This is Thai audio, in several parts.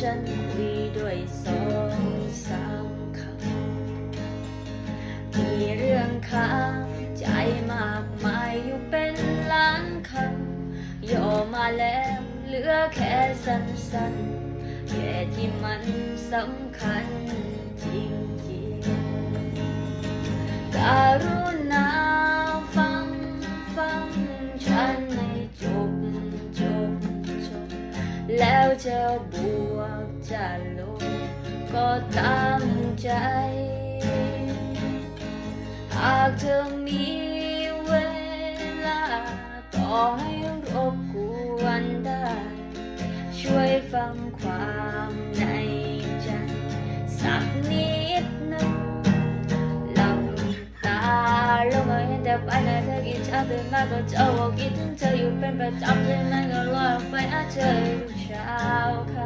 ฉันคุยด้วยสองสามคำมีเรื่องค้างใจมากมายอยู่เป็นล้านคำย่อมาแล้วเหลือแค่สั้นๆแค่ที่มันสำคัญ แล้วจะบวกจะลบก็ตามใจ หากเธอมีเวลา ต่อให้รบกวนได้ ช่วยฟังความใน แต่ไปไหนเธอกี่เช้าตื่นมาก็จะบอกคิดถึงเธออยู่เป็นประจำใช่ไหมก็ลอยไปหาเธอทุกเช้าค่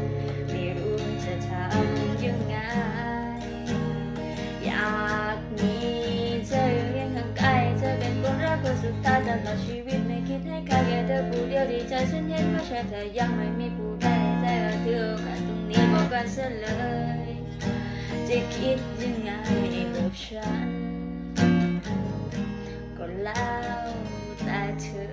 ำไม่รู้จะทำยังไง อยากมีเธออยู่เคียงข้างกายเธอเป็นคนรักคนสุดท้ายตลอดชีวิตไม่คิดให้ใครแค่เธอผู้เดียวดีใจฉันเห็นว่าใช่เธอยังไม่มีผู้ใดใจก็ถือกาสตรงนี้บอกกันซะเลยจะคิดยังไงกับฉัน แล้วแต่เธอ